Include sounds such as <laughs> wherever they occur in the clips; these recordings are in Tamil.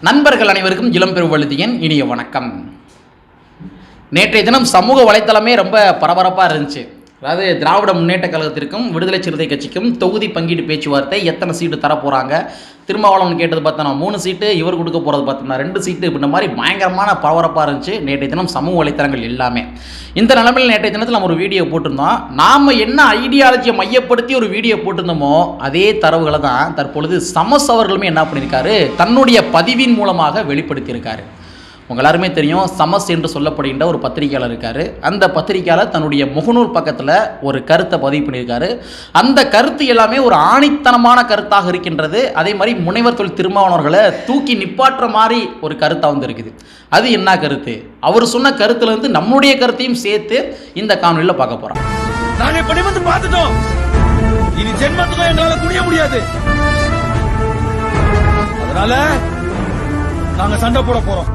நண்பர்கள் அனைவருக்கும் இளம் பெருவழுதியன் இனிய வணக்கம். நேற்றைய தினம் சமூக வலைத்தளமே ரொம்ப பரபரப்பாக இருந்துச்சு. அதாவது திராவிட முன்னேற்ற கழகத்திற்கும் விடுதலை சிறுத்தை கட்சிக்கும் தொகுதி பங்கீடு பேச்சுவார்த்தை எத்தனை சீட்டு தரப்போகிறாங்க திருமாவளவன் கேட்டது பார்த்தோன்னா மூணு சீட்டு இவர் கொடுக்க போகிறது பார்த்தோம்னா ரெண்டு சீட்டு இந்த மாதிரி பயங்கரமான பவரப்பாக இருந்துச்சு. நேற்றைய தினம் சமூக வலைத்தளங்கள் எல்லாமே. இந்த நிலமையில் நேற்றைய தினத்தில் நம்ம ஒரு வீடியோ போட்டிருந்தோம். நாம் என்ன ஐடியாலஜியை மையப்படுத்தி ஒரு வீடியோ போட்டிருந்தோமோ அதே தரவுகளை தான் தற்பொழுது சமஸ் அவர்களுமே என்ன பண்ணியிருக்காரு? தன்னுடைய பதிவின் மூலமாக வெளிப்படுத்தியிருக்காரு. உங்கள் எல்லாருமே தெரியும் சமஸ் என்று சொல்லப்படுகின்ற ஒரு பத்திரிகையாளர் இருக்காரு. அந்த பத்திரிகையாளர் தன்னுடைய முகநூல் பக்கத்தில் ஒரு கருத்தை பதிவு பண்ணியிருக்காரு. அந்த கருத்து எல்லாமே ஒரு ஆணித்தனமான கருத்தாக இருக்கின்றது. அதே மாதிரி முனைவர் தொழில் திருமாவனவர்களை தூக்கி நிப்பாட்டுற மாதிரி ஒரு கருத்தாக வந்து இருக்குது அது என்ன கருத்து? அவர் சொன்ன கருத்துலேருந்து நம்முடைய கருத்தையும் சேர்த்து இந்த காணொலியில் பார்க்க போகிறோம் நாங்கள் இப்படி வந்து பார்த்துட்டோம். இனி ஜென்மத்துக்கும் என்னால் குடிய முடியாது. அதனால நாங்கள் சண்டை போட போகிறோம்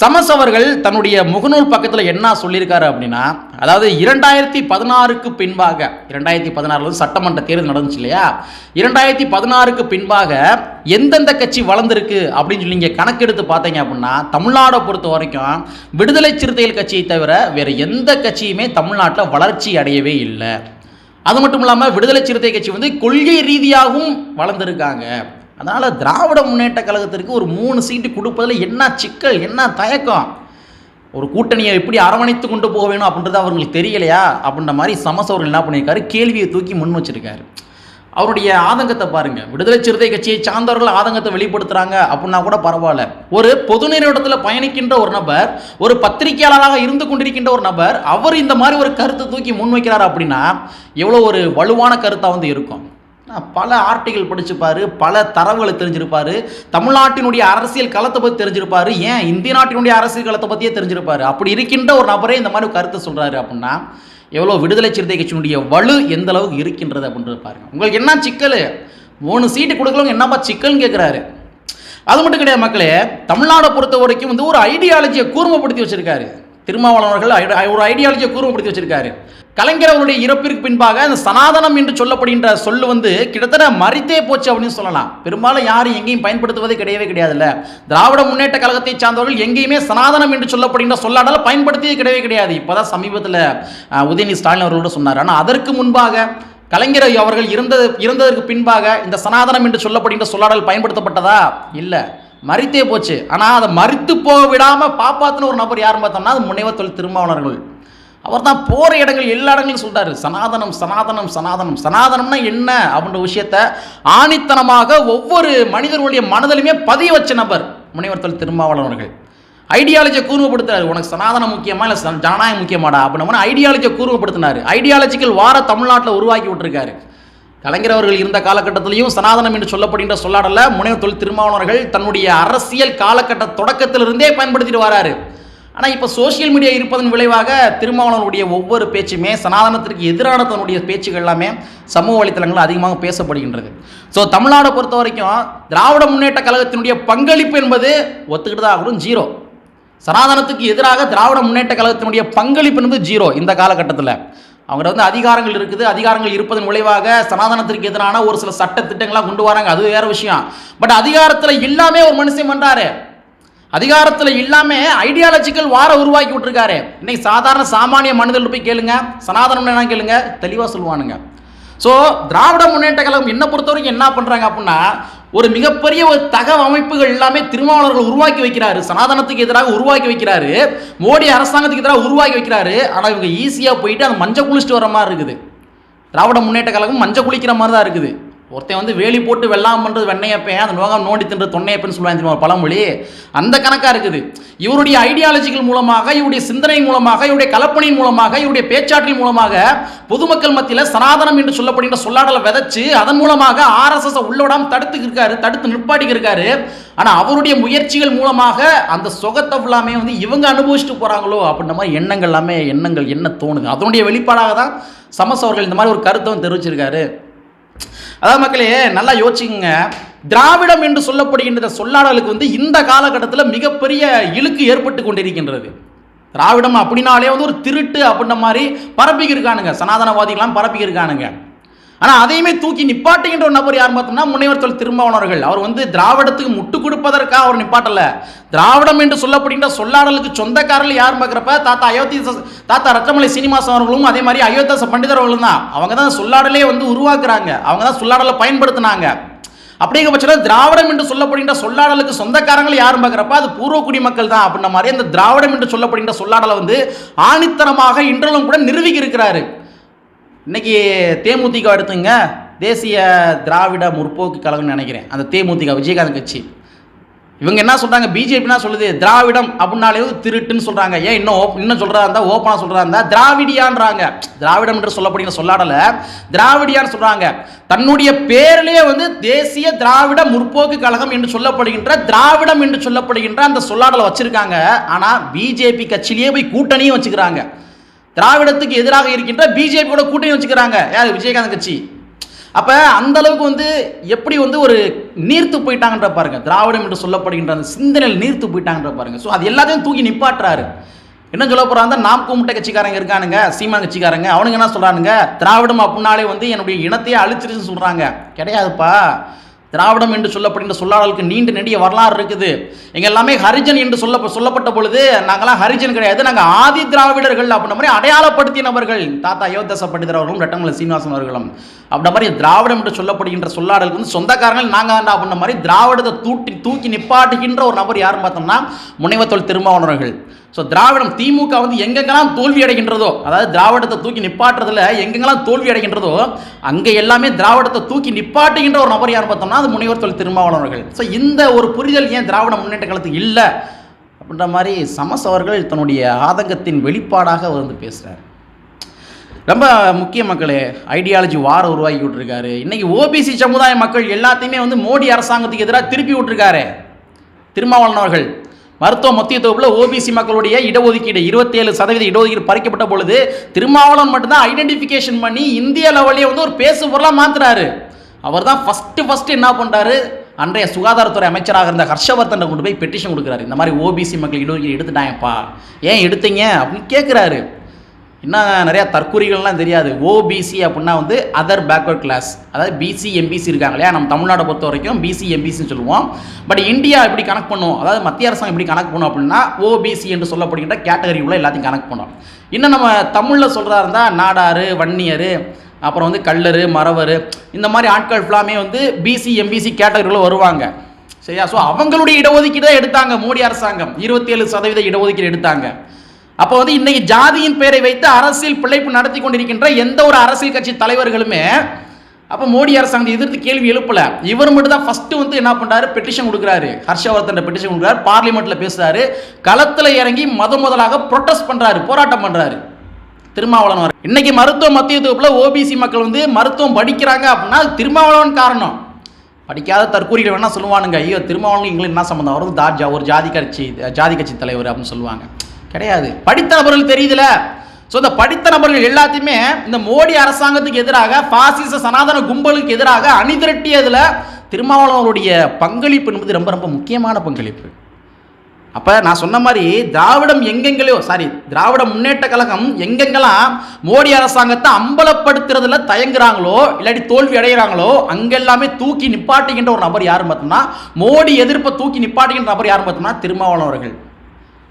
சமஸ் அவர்கள் தன்னுடைய முகநூல் பக்கத்தில் என்ன சொல்லியிருக்காரு அப்படின்னா அதாவது இரண்டாயிரத்தி பதினாறுக்கு பின்பாக இரண்டாயிரத்தி பதினாறுல சட்டமன்ற தேர்தல் நடந்துச்சு இல்லையா? இரண்டாயிரத்தி பதினாறுக்கு பின்பாக எந்தெந்த கட்சி வளர்ந்துருக்கு அப்படின்னு சொல்லி நீங்கள் கணக்கெடுத்து பார்த்தீங்க அப்படின்னா தமிழ்நாடை பொறுத்த வரைக்கும் விடுதலை சிறுத்தைகள் கட்சியை தவிர வேறு எந்த கட்சியுமே தமிழ்நாட்டில் வளர்ச்சி அடையவே இல்லை. அது மட்டும் இல்லாமல் விடுதலை சிறுத்தை கட்சி வந்து கொள்கை ரீதியாகவும் வளர்ந்துருக்காங்க. அதனால் திராவிட முன்னேற்ற கழகத்திற்கு ஒரு மூணு சீட்டு கொடுப்பதில் என்ன சிக்கல் என்ன தயக்கம்? ஒரு கூட்டணியை எப்படி அரவணைத்து கொண்டு போக வேணும் அப்படின்றது அவங்களுக்கு தெரியலையா? அப்படின்ற மாதிரி சமஸ் அவர்கள் என்ன பண்ணியிருக்காரு? கேள்வியை தூக்கி முன் வச்சிருக்காரு. அவருடைய ஆதங்கத்தை பாருங்க. விடுதலை சிறுத்தை கட்சியை சார்ந்தவர்கள் ஆதங்கத்தை வெளிப்படுத்துறாங்க அப்படின்னா கூட பரவாயில்ல. ஒரு பொது நிறுவனத்தில் பயணிக்கின்ற ஒரு நபர் ஒரு பத்திரிகையாளராக இருந்து கொண்டிருக்கின்ற ஒரு நபர் அவர் இந்த மாதிரி ஒரு கருத்தை தூக்கி முன்வைக்கிறார் அப்படின்னா எவ்வளோ ஒரு வலுவான கருத்தாக வந்து இருக்கும். பல ஆர்டிகள் படிச்சிருப்பாரு பல தரவுகளை தெரிஞ்சிருப்பாரு. தமிழ்நாட்டினுடைய அரசியல் களத்தை பற்றி தெரிஞ்சிருப்பாரு. ஏன் இந்திய நாட்டினுடைய அரசியல் களத்தை பற்றியே தெரிஞ்சிருப்பாரு? அப்படி இருக்கின்ற ஒரு நபரே இந்த மாதிரி கருத்தை சொல்றாரு அப்படின்னா எவ்வளோ விடுதலை சிறுத்தை கட்சியினுடைய வலு எந்த அளவுக்கு இருக்கின்றது அப்படின்றது பாருங்க. உங்களுக்கு என்ன சிக்கல்? மூணு சீட்டு கொடுக்கலவங்க என்னப்பா சிக்கல்னு கேட்குறாரு அது மட்டும் கிடையாது மக்களே தமிழ்நாடை பொறுத்த வரைக்கும் வந்து ஒரு ஐடியாலஜியை கூர்மைப்படுத்தி வச்சிருக்காரு. திருமாவளவன் அவர்கள் ஒரு ஐடியாலஜியை கூர்மைப்படுத்தி வச்சிருக்காரு. கலைஞர் அவருடைய இறப்பிற்கு பின்பாக அந்த சனாதனம் என்று சொல்லப்படுகின்ற சொல்லு வந்து கிட்டத்தட்ட மறித்தே போச்சு அப்படின்னு சொல்லலாம். பெரும்பாலும் யாரும் எங்கேயும் பயன்படுத்துவதே கிடையவே கிடையாதுல்ல. திராவிட முன்னேற்ற கழகத்தை சார்ந்தவர்கள் எங்கேயுமே சனாதனம் என்று சொல்லப்படுகின்ற சொல்லாடலை பயன்படுத்தியது கிடையவே கிடையாது. இப்போதான் சமீபத்தில் உதயநிதி ஸ்டாலின் அவர்களோட சொன்னார். ஆனால் அதற்கு முன்பாக கலைஞர் அவர்கள் இருந்தது இறந்ததற்கு பின்பாக இந்த சனாதனம் என்று சொல்லப்படுகின்ற சொல்லாடல் பயன்படுத்தப்பட்டதா? இல்லை. மறித்தே போச்சு. ஆனால் அதை மறித்து போக விடாமல் பாப்பாத்துன்னு ஒரு நபர் யாரும் பார்த்தோம்னா அது முனைவர் தொழில் திருமாவளர்கள். அவர் தான் போகிற இடங்கள் எல்லா இடங்களும் சொல்கிறாரு சனாதனம் சனாதனம் சனாதனம். சனாதனம்னா என்ன? அப்படின்ற விஷயத்த ஆணித்தனமாக ஒவ்வொரு மனிதர்களுடைய மனதிலுமே பதிய வச்ச நபர் முனைவர் தொழில் திருமாவளவன் அவர்கள். ஐடியாலஜியை கூர்வப்படுத்துறாரு உனக்கு சனாதனம் முக்கியமா இல்லை ஜனநாயகம் முக்கியமாடா? அப்படின்னா ஐடியாலஜியை கூர்வப்படுத்தினார் ஐடியாலஜிக்கல் வார தமிழ்நாட்டில் உருவாக்கி விட்டுருக்காரு. கலைஞர் அவர்கள் இருந்த காலகட்டத்திலையும் சனாதனம் என்று சொல்லப்படுகின்ற சொல்லாடல முனைவர் தொழில் திருமாவளவர்கள் தன்னுடைய அரசியல் காலகட்ட தொடக்கத்திலிருந்தே பயன்படுத்திட்டு வராரு. ஆனால் இப்போ சோஷியல் மீடியா இருப்பதன் விளைவாக திருமாவளவனுடைய ஒவ்வொரு பேச்சுமே சனாதனத்திற்கு எதிரான தன்னுடைய பேச்சுகள் எல்லாமே சமூக வலைத்தளங்களில் அதிகமாக பேசப்படுகின்றது. ஸோ தமிழ்நாடை பொறுத்த வரைக்கும் திராவிட முன்னேற்ற கழகத்தினுடைய பங்களிப்பு என்பது ஒத்துக்கிட்டு தான் ஆகணும் ஜீரோ சனாதனத்துக்கு எதிராக திராவிட முன்னேற்ற கழகத்தினுடைய பங்களிப்பு என்பது ஜீரோ இந்த காலகட்டத்தில். அவங்கள்ட்ட வந்து அதிகாரங்கள் இருக்குது. அதிகாரங்கள் இருப்பதன் விளைவாக சனாதனத்திற்கு எதிரான ஒரு சில சட்ட திட்டங்கள்லாம் கொண்டு வராங்க. அது வேற விஷயம். பட் அதிகாரத்தில் இல்லாமல் ஒரு மனுஷன் பண்ணுறாரு அதிகாரத்தில் இல்லாமல் ஐடியாலஜிக்கல் வார உருவாக்கி விட்டுருக்காரு. இன்னைக்கு சாதாரண சாமானிய மனிதர்கள் போய் கேளுங்க. சனாதனம் என்ன கேளுங்க. தெளிவாக சொல்லுவானுங்க. ஸோ திராவிட முன்னேற்ற கழகம் என்ன பொறுத்த வரைக்கும் என்ன பண்ணுறாங்க அப்படின்னா ஒரு மிகப்பெரிய ஒரு தகவ அமைப்புகள் எல்லாமே திருமாவளர்கள் உருவாக்கி வைக்கிறாரு. சனாதனத்துக்கு எதிராக உருவாக்கி வைக்கிறாரு. மோடி அரசாங்கத்துக்கு எதிராக உருவாக்கி வைக்கிறாரு. ஆனால் இவங்க ஈஸியாக போயிட்டு அந்த மஞ்சள் குளிச்சுட்டு வர மாதிரி இருக்குது. திராவிட முன்னேற்ற கழகம் மஞ்சள் குளிக்கிற மாதிரி தான் இருக்குது. ஒருத்தன் வந்து வேலி போட்டு வெள்ளாம் பண்ணுறது வெண்ணையப்பேன் அந்த நோகம் நோண்டி தின்ற தொன்னையப்பன்னு சொல்லுவாங்க தெரியுமா பழமொழி? அந்த கணக்காக இருக்குது. இவருடைய ஐடியாலஜிகள் மூலமாக இவருடைய சிந்தனை மூலமாக இவருடைய கலப்பணியின் மூலமாக இவருடைய பேச்சாற்றின் மூலமாக பொதுமக்கள் மத்தியில் சனாதனம் என்று சொல்லப்படுகின்ற சொல்லாடலை விதைச்சு அதன் மூலமாக ஆர்எஸ்எஸ் உள்ளவிடாம தடுத்து இருக்காரு தடுத்து நிற்பாட்டி இருக்காரு. ஆனால் அவருடைய முயற்சிகள் மூலமாக அந்த சுகத்தை எல்லாமே வந்து இவங்க அனுபவிச்சுட்டு போகிறாங்களோ அப்படின்ற மாதிரி எண்ணங்கள் எல்லாமே எண்ணங்கள் என்ன தோணுது? அதனுடைய வெளிப்பாடாக தான் சமஸ் அவர்கள் இந்த மாதிரி ஒரு கருத்தை தெரிவிச்சிருக்காரு. அதாவது மக்களே நல்லா யோசிச்சுங்க திராவிடம் என்று சொல்லப்படுகின்ற சொல்லாடலுக்கு வந்து இந்த காலகட்டத்தில் மிகப்பெரிய இழுக்கு ஏற்பட்டு கொண்டிருக்கின்றது. திராவிடம் அப்படின்னாலே வந்து ஒரு திருட்டு அப்படின்ற மாதிரி பரப்பிக்கிருக்கானுங்க. சனாதனவாதிகளாம் பரப்பிக்கிருக்கானுங்க. ஆனால் அதையுமே தூக்கி நிப்பாட்டுகின்ற ஒரு நபர் யார் பார்த்தோம்னா முனைவர் சொல் திருமாவளவர்கள். அவர் வந்து திராவிடத்துக்கு முட்டு கொடுப்பதற்காக அவர் நிப்பாட்டல. திராவிடம் என்று சொல்லப்படுகின்ற சொல்லாடலுக்கு சொந்தக்காரர்கள் யார் பார்க்குறப்ப தாத்தா அயோத்தி தாத்தா ரத்தமலை சீனிவாசன் அவர்களும் அதே மாதிரி அயோத்தாச பண்டிதர் அவர்களும் தான். அவங்க தான் சொல்லாடலே வந்து உருவாக்குறாங்க. அவங்க தான் சொல்லாடலை பயன்படுத்தினாங்க. அப்படிங்கிற பட்சத்தில் திராவிடம் என்று சொல்லப்படுகின்ற சொல்லாடலுக்கு சொந்தக்காரங்கள் யாரும் பார்க்குறப்ப அது பூர்வக்குடி மக்கள் தான். அப்படின்ற மாதிரி அந்த திராவிடம் என்று சொல்லப்படுகின்ற சொல்லாடலை வந்து ஆணித்தனமாக இன்றலும் கூட நிரூபிக்க இருக்கிறாரு இன்னைக்கு தேமுதிக எடுத்துங்க தேசிய திராவிட முற்போக்கு கழகம்னு நினைக்கிறேன். அந்த தேமுதிக விஜயகாந்த் கட்சி. இவங்க என்ன சொல்கிறாங்க பிஜேபினா சொல்லுது திராவிடம் அப்படின்னாலே திருட்டுன்னு சொல்கிறாங்க ஏன் இன்னும் ஓப் இன்னும் சொல்கிறா இருந்தால் ஓப்பனாக சொல்கிறா இருந்தால் திராவிடியான்றாங்க. திராவிடம் என்று சொல்லப்படுகிற சொல்லாடலை. திராவிடியான்னு சொல்கிறாங்க தன்னுடைய பேரிலேயே வந்து தேசிய திராவிட முற்போக்கு கழகம் என்று சொல்லப்படுகின்ற திராவிடம் என்று சொல்லப்படுகின்ற அந்த சொல்லாடலை வச்சுருக்காங்க. ஆனால் பிஜேபி கட்சியிலேயே போய் கூட்டணியும் வச்சுக்கிறாங்க. திராவிடத்துக்கு எதிராக இருக்கின்ற பிஜேபி கூட கூட்டணி வச்சுக்கிறாங்க. யார் விஜயகாந்த் கட்சி. அப்போ அந்த அளவுக்கு வந்து எப்படி வந்து ஒரு நீர்த்து போயிட்டாங்கன்ற பாருங்க. திராவிடம் என்று சொல்லப்படுகின்ற அந்த சிந்தனையில் நீர்த்து போயிட்டாங்கன்ற பாருங்க. ஸோ அது எல்லாத்தையும் தூக்கி நிப்பாட்டுறாரு. என்ன சொல்ல போறாங்க நாம் கூமுட்டை கட்சிக்காரங்க இருக்கானுங்க சீமா கட்சிக்காரங்க அவனுங்க என்ன சொல்றானுங்க? திராவிடம் அப்படின்னாலே வந்து என்னுடைய இனத்தையே அழிச்சிருச்சுன்னு சொல்றாங்க. கிடையாதுப்பா. திராவிடம் என்று சொல்லப்படுகின்ற சொல்லாடலுக்கு நீண்ட நெடிய வரலாறு இருக்குது. எங்க எல்லாமே ஹரிஜன் என்று சொல்ல சொல்லப்பட்ட பொழுது நாங்களாம் ஹரிஜன் கிடையாது. நாங்கள் ஆதி திராவிடர்கள் அப்படின்ற மாதிரி அடையாளப்படுத்திய நபர்கள். தாத்தா அயோத்தியாச பண்டிதர் அவர்களும் ரெட்டமலை சீனிவாசன் அவர்களும். அப்படின்ற மாதிரி திராவிடம் என்று சொல்லப்படுகின்ற சொல்லாடலுக்கு வந்து சொந்தக்காரங்கள் நாங்கள் தான் அப்படின்ற மாதிரி திராவிடத்தை தூட்டி தூக்கி நிப்பாட்டுகின்ற ஒரு நபர் யாருன்னு பார்த்தோம்னா முனைவத்தோல் திருமாவளவர்கள். ஸோ திராவிடம் திமுக வந்து எங்கெங்கெல்லாம் தோல்வி அடைகின்றதோ அதாவது திராவிடத்தை தூக்கி நிப்பாட்டுறதுல எங்கெங்கெல்லாம் தோல்வி அடைகின்றதோ அங்கே எல்லாமே திராவிடத்தை தூக்கி நிப்பாட்டுகின்ற ஒரு நபர் யார் பார்த்தோம்னா அது முனைவர் தொல் திருமாவளவர்கள். ஸோ இந்த ஒரு புரிதல் ஏன் திராவிட முன்னேற்ற காலத்துக்கு இல்லை? அப்படின்ற மாதிரி சமஸ் அவர்கள் தன்னுடைய ஆதங்கத்தின் வெளிப்பாடாக வந்து பேசுகிறார் ரொம்ப முக்கிய மக்களே ஐடியாலஜி வார உருவாக்கி விட்டுருக்காரு. இன்றைக்கி ஓபிசி சமுதாய மக்கள் எல்லாத்தையுமே வந்து மோடி அரசாங்கத்துக்கு எதிராக திருப்பி விட்டுருக்காரு. திருமாவளவன் அவர்கள் மருத்துவ மத்திய தொகுப்பில் ஓபிசி மக்களுடைய இடஒதுக்கீடு இருபத்தேழு சதவீத இடஒதுக்கீடு பறிக்கப்பட்ட பொழுது திருமாவளவன் மட்டும்தான் ஐடென்டிஃபிகேஷன் பண்ணி இந்திய லெவல்லே வந்து ஒரு பேசு பொருளாக மாற்றுறாரு அவர் தான் ஃபஸ்ட்டு ஃபஸ்ட்டு என்ன பண்ணுறாரு அன்றைய சுகாதாரத்துறை அமைச்சராக இருந்த ஹர்ஷவர்தனை கொண்டு போய் பெட்டிஷன் கொடுக்குறாரு. இந்த மாதிரி ஓபிசி மக்கள் இடஒதுக்கீடு எடுத்துட்டாங்கப்பா ஏன் எடுத்தீங்க? அப்படின்னு கேட்குறாரு இன்னும் நிறையா தற்கூறிகள்லாம் தெரியாது. ஓபிசி அப்படின்னா வந்து அதர் பேக்வர்ட் கிளாஸ் அதாவது பிசி எம்பிசி இருக்காங்க இல்லையா? நம்ம தமிழ்நாடை பொறுத்த வரைக்கும் பிசி எம்பிசின்னு சொல்லுவோம். பட் இந்தியா எப்படி கணக்கு பண்ணும்? அதாவது மத்திய அரசாங்கம் எப்படி கணக்கு பண்ணும் அப்படின்னா ஓபிசி என்று சொல்லப்படுகின்ற கேட்டகரி உள்ள எல்லாத்தையும் கணக்கு பண்ணும். இன்னும் நம்ம தமிழில் சொல்கிறதா இருந்தால் நாடாறு வன்னியர் அப்புறம் வந்து கல்லர் மரவர் இந்த மாதிரி ஆட்கள் ஃபுல்லாமே வந்து பிசி எம்பிசி கேட்டகரியில் வருவாங்க. சரியா? ஸோ அவங்களுடைய இடஒதுக்கீடு தான் எடுத்தாங்க மோடி அரசாங்கம். இருபத்தேழு சதவீத இடஒதுக்கீடு எடுத்தாங்க. அப்போ வந்து இன்னைக்கு ஜாதியின் பெயரை வைத்து அரசியல் பிழைப்பு நடத்தி கொண்டிருக்கின்ற எந்த ஒரு அரசியல் கட்சி தலைவர்களுமே அப்போ மோடி அரசாங்கத்தை எதிர்த்து கேள்வி எழுப்பல. இவர் மட்டும் தான் ஃபஸ்ட்டு வந்து என்ன பண்ணுறாரு பெட்டிஷன் கொடுக்குறாரு. ஹர்ஷவர்தன் பெட்டிஷன் கொடுக்குறாரு. பார்லிமெண்ட்டில் பேசுகிறாரு களத்தில் இறங்கி முத முதலாக ப்ரொட்டஸ்ட் பண்ணுறாரு போராட்டம் பண்ணுறாரு திருமாவளவன் இன்னைக்கு மருத்துவ மத்திய தொகுப்பில் ஓபிசி மக்கள் வந்து மருத்துவம் படிக்கிறாங்க அப்படின்னா திருமாவளவன் காரணம். படிக்காத தற்கூறிகள் வேணால் சொல்லுவானுங்க. ஐயோ திருமாவளவன் எங்களுக்கு என்ன சம்மந்தம் அவர் தாஜா ஒரு ஜாதி கட்சி ஜாதி கட்சி தலைவர் அப்படின்னு சொல்லுவாங்க. கிடையாது. படித்த நபர்கள் தெரியுதுல. ஸோ இந்த படித்த நபர்கள் எல்லாத்தையுமே இந்த மோடி அரசாங்கத்துக்கு எதிராக பாசிச சனாதன கும்பலுக்கு எதிராக அணிதிரட்டியதில் திருமாவளவனுடைய பங்களிப்பு என்பது ரொம்ப ரொம்ப முக்கியமான பங்களிப்பு. அப்போ நான் சொன்ன மாதிரி திராவிடம் எங்கெங்களையோ சாரி திராவிட முன்னேற்ற கழகம் எங்கெங்கெல்லாம் மோடி அரசாங்கத்தை அம்பலப்படுத்துறதுல தயங்குறாங்களோ இல்லாட்டி தோல்வி அடைகிறாங்களோ அங்கெல்லாமே தூக்கி நிப்பாட்டுகின்ற ஒரு நபர் யாரும் பார்த்தோம்னா மோடி எதிர்ப்பை தூக்கி நிப்பாட்டுகின்ற நபர் யாரும் பார்த்தோம்னா திருமாவளவன் அவர்கள்.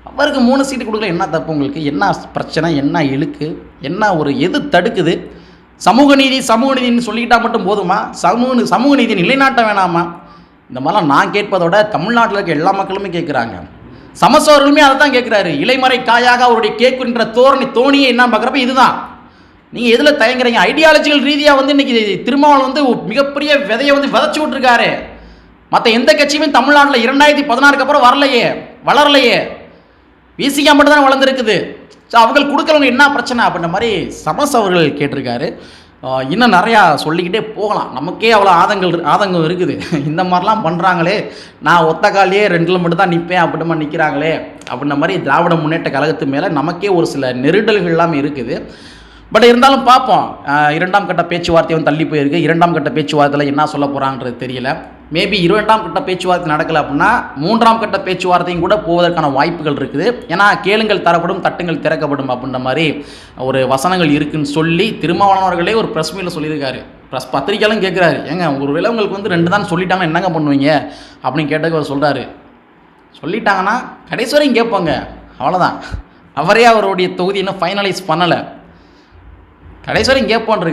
அவருக்கு மூணு சீட்டு கொடுக்கல என்ன தப்பு உங்களுக்கு? என்ன பிரச்சனை? என்ன இழுக்கு? என்ன ஒரு எது தடுக்குது? சமூக நீதி சமூக நீதினு சொல்லிக்கிட்டா மட்டும் போதுமா? சமூக சமூக நீதி நிலைநாட்ட வேணாமா? இந்த மாதிரிலாம் நான் கேட்பதோட தமிழ்நாட்டில் இருக்க எல்லா மக்களுமே கேட்குறாங்க. சமசோர்களுமே அதை தான் கேட்குறாரு. இலைமறை காயாக அவருடைய கேட்குன்ற தோரணி தோணியை என்ன பார்க்குறப்ப இதுதான். நீங்கள் எதில் தயங்குறீங்க? ஐடியாலஜிக்கல் ரீதியாக வந்து இன்னைக்கு திருமாவளவன் வந்து மிகப்பெரிய விதையை வந்து விதைச்சு விட்ருக்காரு மற்ற எந்த கட்சியுமே தமிழ்நாட்டில் இரண்டாயிரத்தி பதினாறுக்கு அப்புறம் வரலையே வளரலையே. விசிகா மட்டும் தான் வளர்ந்துருக்குது. ஸோ அவங்க கொடுக்குறவங்க என்ன பிரச்சனை அப்படின்ற மாதிரி சமஸ் அவர்கள் கேட்டிருக்காரு. இன்னும் நிறையா சொல்லிக்கிட்டே போகலாம். நமக்கே அவ்வளோ ஆதங்கள் ஆதங்கம் இருக்குது. <laughs> இந்த மாதிரிலாம் பண்ணுறாங்களே நான் ஒத்த காலையே ரெண்டில் மட்டும் தான் நிற்பேன் அப்படிமா நிற்கிறாங்களே அப்படின்ற மாதிரி திராவிட முன்னேற்ற கழகத்து மேலே நமக்கே ஒரு சில நெருடல்கள் எல்லாமே இருக்குது. பட் இருந்தாலும் பார்ப்போம். இரண்டாம் கட்ட பேச்சுவார்த்தையும் தள்ளி போயிருக்கு. இரண்டாம் கட்ட பேச்சுவார்த்தையில் என்ன சொல்ல போகிறாங்கிறது தெரியல. மேபி இரண்டாம் கட்ட பேச்சுவார்த்தை நடக்கல அப்படின்னா மூன்றாம் கட்ட பேச்சுவார்த்தையும் கூட போவதற்கான வாய்ப்புகள் இருக்குது. ஏன்னா கேளுங்கள் தரப்படும் தட்டுங்கள் திறக்கப்படும் அப்படின்ற மாதிரி ஒரு வசனங்கள் இருக்குன்னு சொல்லி திருமாவளவர்களே ஒரு ப்ரெஸ் மீட்டில் சொல்லியிருக்காரு. ப்ளஸ் பத்திரிக்கையாலும் கேட்குறாரு ஏங்க ஒரு வேளை உங்களுக்கு வந்து ரெண்டு தான் சொல்லிட்டாங்கன்னா என்னங்க பண்ணுவீங்க? அப்படின்னு கேட்டதுக்கு அவர் சொல்கிறாரு சொல்லிட்டாங்கன்னா கடைசி வரையும் கேட்பாங்க. அவ்வளோதான் அவரே அவருடைய தொகுதி இன்னும் ஃபைனலைஸ் பண்ணலை. கடைசி வரையும் கேட்போன்னு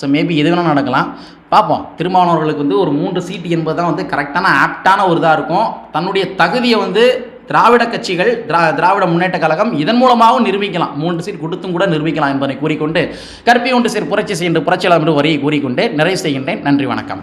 ஸோ மேபி எது வேணால் நடக்கலாம். பார்ப்போம். திருமாவளவர்களுக்கு வந்து ஒரு மூன்று சீட்டு என்பது தான் வந்து கரெக்டான ஆப்டான ஒரு இதாக இருக்கும். தன்னுடைய தகுதியை வந்து திராவிட கட்சிகள் திரா திராவிட முன்னேற்ற கழகம் இதன் மூலமாகவும் நிரூபிக்கலாம். மூன்று சீட் கொடுத்தும் கூட நிரூபிக்கலாம் என்பதை கூறிக்கொண்டு கற்பி ஒன்று சீர் புரட்சி செய்கின்ற புரட்சியாளர் என்று வரியை கூறிக்கொண்டு நிறைவு செய்கின்றேன். நன்றி வணக்கம்.